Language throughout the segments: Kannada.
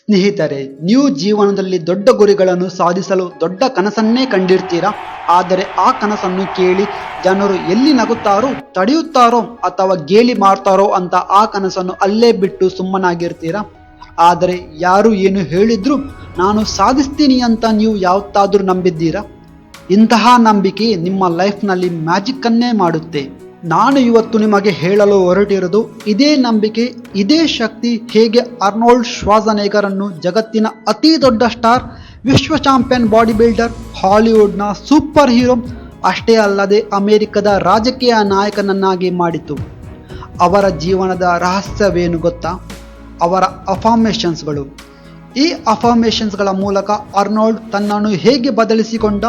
ಸ್ನೇಹಿತರೆ, ನೀವು ಜೀವನದಲ್ಲಿ ದೊಡ್ಡ ಗುರಿಗಳನ್ನು ಸಾಧಿಸಲು ದೊಡ್ಡ ಕನಸನ್ನೇ ಕಂಡಿರ್ತೀರಾ? ಆದರೆ ಆ ಕನಸನ್ನು ಕೇಳಿ ಜನರು ಎಲ್ಲಿ ನಗುತ್ತಾರೋ, ತಡೆಯುತ್ತಾರೋ ಅಥವಾ ಗೇಲಿ ಮಾಡ್ತಾರೋ ಅಂತ ಆ ಕನಸನ್ನು ಅಲ್ಲೇ ಬಿಟ್ಟು ಸುಮ್ಮನಾಗಿರ್ತೀರಾ? ಆದರೆ ಯಾರು ಏನು ಹೇಳಿದ್ರು, ನಾನು ಸಾಧಿಸ್ತೀನಿ ಅಂತ ನೀವು ಯಾವತ್ತಾದರೂ ನಂಬಿದ್ದೀರಾ? ಇಂತಹ ನಂಬಿಕೆ ನಿಮ್ಮ ಲೈಫ್ನಲ್ಲಿ ಮ್ಯಾಜಿಕ್ಕನ್ನೇ ಮಾಡುತ್ತೆ. ನಾನು ಇವತ್ತು ನಿಮಗೆ ಹೇಳಲು ಹೊರಟಿರುವುದು ಇದೇ ನಂಬಿಕೆ, ಇದೇ ಶಕ್ತಿ ಹೇಗೆ ಅರ್ನೋಲ್ಡ್ ಶ್ವಾಸನೇಗರನ್ನು ಜಗತ್ತಿನ ಅತಿ ದೊಡ್ಡ ಸ್ಟಾರ್, ವಿಶ್ವ ಚಾಂಪಿಯನ್ ಬಾಡಿ ಬಿಲ್ಡರ್ ಹಾಲಿವುಡ್ನ ಸೂಪರ್ ಹೀರೋ, ಅಷ್ಟೇ ಅಲ್ಲದೆ ಅಮೆರಿಕದ ರಾಜಕೀಯ ನಾಯಕನನ್ನಾಗಿ ಮಾಡಿತು. ಅವರ ಜೀವನದ ರಹಸ್ಯವೇನು ಗೊತ್ತಾ? ಅವರ ಅಫಾರ್ಮೇಷನ್ಸ್ಗಳು. ಈ ಅಫಾರ್ಮೇಷನ್ಸ್ಗಳ ಮೂಲಕ ಅರ್ನಾಲ್ಡ್ ತನ್ನನ್ನು ಹೇಗೆ ಬದಲಿಸಿಕೊಂಡ,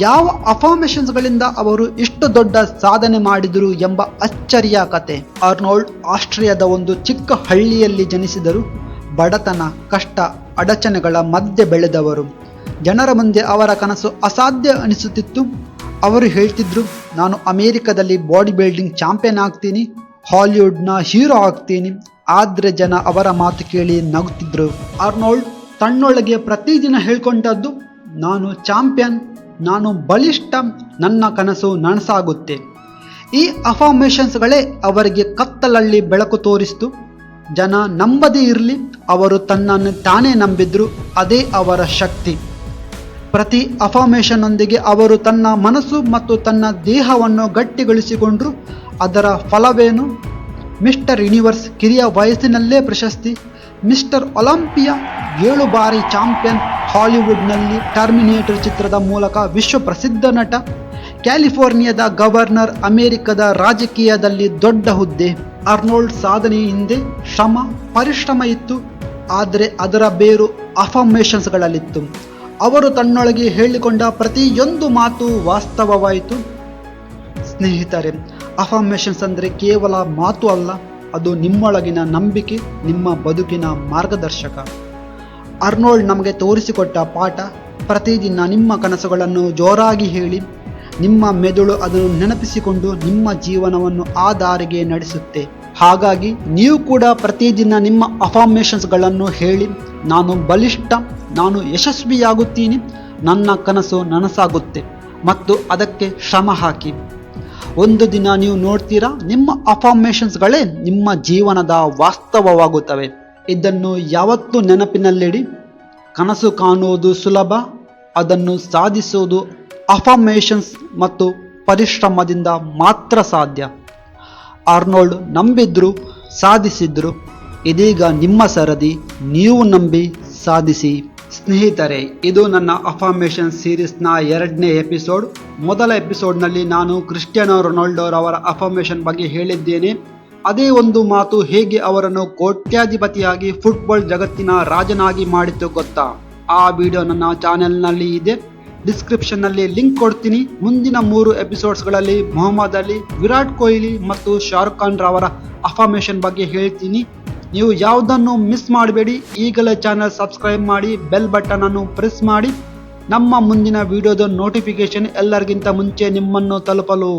ಯಾವ ಅಫಾರ್ಮೇಷನ್ಸ್ಗಳಿಂದ ಅವರು ಇಷ್ಟು ದೊಡ್ಡ ಸಾಧನೆ ಮಾಡಿದರು ಎಂಬ ಅಚ್ಚರಿಯ ಕತೆ. ಅರ್ನಾಲ್ಡ್ ಆಸ್ಟ್ರಿಯಾದ ಒಂದು ಚಿಕ್ಕ ಹಳ್ಳಿಯಲ್ಲಿ ಜನಿಸಿದರು. ಬಡತನ, ಕಷ್ಟ, ಅಡಚಣೆಗಳ ಮಧ್ಯೆ ಬೆಳೆದವರು. ಜನರ ಮುಂದೆ ಅವರ ಕನಸು ಅಸಾಧ್ಯ ಅನಿಸುತ್ತಿತ್ತು. ಅವರು ಹೇಳ್ತಿದ್ರು, ನಾನು ಅಮೇರಿಕದಲ್ಲಿ ಬಾಡಿ ಬಿಲ್ಡಿಂಗ್ ಚಾಂಪಿಯನ್ ಆಗ್ತೀನಿ, ಹಾಲಿವುಡ್ನ ಹೀರೋ ಆಗ್ತೀನಿ. ಆದರೆ ಜನ ಅವರ ಮಾತು ಕೇಳಿ ನಗುತ್ತಿದ್ರು. ಅರ್ನೋಲ್ಡ್ ತನ್ನೊಳಗೆ ಪ್ರತಿದಿನ ಹೇಳ್ಕೊಂಡದ್ದು, ನಾನು ಚಾಂಪಿಯನ್, ನಾನು ಬಲಿಷ್ಠ, ನನ್ನ ಕನಸು ನನಸಾಗುತ್ತೆ. ಈ ಅಫಾರ್ಮೇಷನ್ಸ್ಗಳೇ ಅವರಿಗೆ ಕತ್ತಲಲ್ಲಿ ಬೆಳಕು ತೋರಿಸ್ತು. ಜನ ನಂಬದೇ ಇರಲಿ, ಅವರು ತನ್ನನ್ನು ತಾನೇ ನಂಬಿದ್ರು, ಅದೇ ಅವರ ಶಕ್ತಿ. ಪ್ರತಿ ಅಫಾರ್ಮೇಷನ್ನೊಂದಿಗೆ ಅವರು ತನ್ನ ಮನಸ್ಸು ಮತ್ತು ತನ್ನ ದೇಹವನ್ನು ಗಟ್ಟಿಗೊಳಿಸಿಕೊಂಡ್ರು. ಅದರ ಫಲವೇನು? ಮಿಸ್ಟರ್ ಯೂನಿವರ್ಸ್ ಕಿರಿಯ ವಯಸ್ಸಿನಲ್ಲೇ ಪ್ರಶಸ್ತಿ, ಮಿಸ್ಟರ್ ಒಲಿಂಪಿಯಾ ಏಳು ಬಾರಿ ಚಾಂಪಿಯನ್ ಹಾಲಿವುಡ್ನಲ್ಲಿ ಟರ್ಮಿನೇಟರ್ ಚಿತ್ರದ ಮೂಲಕ ವಿಶ್ವ ಪ್ರಸಿದ್ಧ ನಟ, ಕ್ಯಾಲಿಫೋರ್ನಿಯಾದ ಗವರ್ನರ್ ಅಮೆರಿಕದ ರಾಜಕೀಯದಲ್ಲಿ ದೊಡ್ಡ ಹುದ್ದೆ. ಅರ್ನೋಲ್ಡ್ ಸಾಧನೆ ಹಿಂದೆ ಶ್ರಮ, ಪರಿಶ್ರಮ ಇತ್ತು, ಆದರೆ ಅದರ ಬೇರು ಅಫರ್ಮೇಷನ್ಸ್ಗಳಲ್ಲಿತ್ತು. ಅವರು ತನ್ನೊಳಗೆ ಹೇಳಿಕೊಂಡ ಪ್ರತಿಯೊಂದು ಮಾತು ವಾಸ್ತವವಾಯಿತು. ಸ್ನೇಹಿತರೆ ಅಫರ್ಮೇಷನ್ಸ್ ಅಂದರೆ ಕೇವಲ ಮಾತು ಅಲ್ಲ, ಅದು ನಿಮ್ಮೊಳಗಿನ ನಂಬಿಕೆ, ನಿಮ್ಮ ಬದುಕಿನ ಮಾರ್ಗದರ್ಶಕ. ಅರ್ನೋಲ್ಡ್ ನಮಗೆ ತೋರಿಸಿಕೊಟ್ಟ ಪಾಠ, ಪ್ರತಿದಿನ ನಿಮ್ಮ ಕನಸುಗಳನ್ನು ಜೋರಾಗಿ ಹೇಳಿ, ನಿಮ್ಮ ಮೆದುಳು ಅದನ್ನು ನೆನಪಿಸಿಕೊಂಡು ನಿಮ್ಮ ಜೀವನವನ್ನು ಆ ದಾರಿಗೆ ನಡೆಸುತ್ತೆ. ಹಾಗಾಗಿ ನೀವು ಕೂಡ ಪ್ರತಿದಿನ ನಿಮ್ಮ ಅಫಾರ್ಮೇಷನ್ಸ್ಗಳನ್ನು ಹೇಳಿ, ನಾನು ಬಲಿಷ್ಠ, ನಾನು ಯಶಸ್ವಿಯಾಗುತ್ತೀನಿ, ನನ್ನ ಕನಸು ನನಸಾಗುತ್ತೆ. ಮತ್ತು ಅದಕ್ಕೆ ಶ್ರಮ ಹಾಕಿ. ಒಂದು ದಿನ ನೀವು ನೋಡ್ತೀರಾ, ನಿಮ್ಮ ಅಫಾರ್ಮೇಷನ್ಸ್ಗಳೇ ನಿಮ್ಮ ಜೀವನದ ವಾಸ್ತವವಾಗುತ್ತವೆ. ಇದನ್ನು ಯಾವತ್ತೂ ನೆನಪಿನಲ್ಲಿಡಿ. ಕನಸು ಕಾಣುವುದು ಸುಲಭ, ಅದನ್ನು ಸಾಧಿಸುವುದು ಅಫಾರ್ಮೇಷನ್ಸ್ ಮತ್ತು ಪರಿಶ್ರಮದಿಂದ ಮಾತ್ರ ಸಾಧ್ಯ. ಆರ್ನೋಲ್ಡ್ ನಂಬಿದ್ರು, ಸಾಧಿಸಿದ್ರು. ಇದೀಗ ನಿಮ್ಮ ಸರದಿ, ನೀವು ನಂಬಿ, ಸಾಧಿಸಿ. ಸ್ನೇಹಿತರೆ, ಇದು ನನ್ನ ಅಫಾರ್ಮೇಷನ್ ಸೀರೀಸ್ನ ಎರಡನೇ ಎಪಿಸೋಡ್. ಮೊದಲ ಎಪಿಸೋಡ್ನಲ್ಲಿ ನಾನು ಕ್ರಿಸ್ಟಿಯಾನೋ ರೊನಾಲ್ಡೋರವರ ಅಫಾರ್ಮೇಷನ್ ಬಗ್ಗೆ ಹೇಳಿದ್ದೇನೆ. ಅದೇ ಒಂದು ಮಾತು ಹೇಗೆ ಅವರನ್ನು ಕೋಟ್ಯಾಧಿಪತಿಯಾಗಿ ಫುಟ್ಬಾಲ್ ಜಗತ್ತಿನ ರಾಜನಾಗಿ ಮಾಡಿತು ಗೊತ್ತಾ? ಆ ವಿಡಿಯೋ ನನ್ನ ಚಾನೆಲ್ನಲ್ಲಿ ಇದೆ. ಡಿಸ್ಕ್ರಿಪ್ಷನ್ನಲ್ಲಿ ಲಿಂಕ್ ಕೊಡ್ತೀನಿ. ಮುಂದಿನ ಮೂರು ಎಪಿಸೋಡ್ಸ್ಗಳಲ್ಲಿ ಮೊಹಮ್ಮದ್ ಅಲಿ, ವಿರಾಟ್ ಕೊಹ್ಲಿ ಮತ್ತು ಶಾರುಖ್ ಖಾನ್ ರವರ ಅಫಾರ್ಮೇಷನ್ ಬಗ್ಗೆ ಹೇಳ್ತೀನಿ. ನೀವು ಯಾವುದನ್ನು ಮಿಸ್ ಮಾಡಬೇಡಿ, ಈಗಲೇ ಚಾನಲ್ ಸಬ್ಸ್ಕ್ರೈಬ್ ಮಾಡಿ ಬೆಲ್ ಬಟನ್ ಅನ್ನು ಪ್ರೆಸ್ ಮಾಡಿ. ನಮ್ಮ ಮುಂದಿನ ವಿಡಿಯೋದ ನೋಟಿಫಿಕೇಶನ್ ಎಲ್ಲರಿಗಿಂತ ಮುಂಚೆ ನಿಮ್ಮನ್ನು ತಲುಪಲು.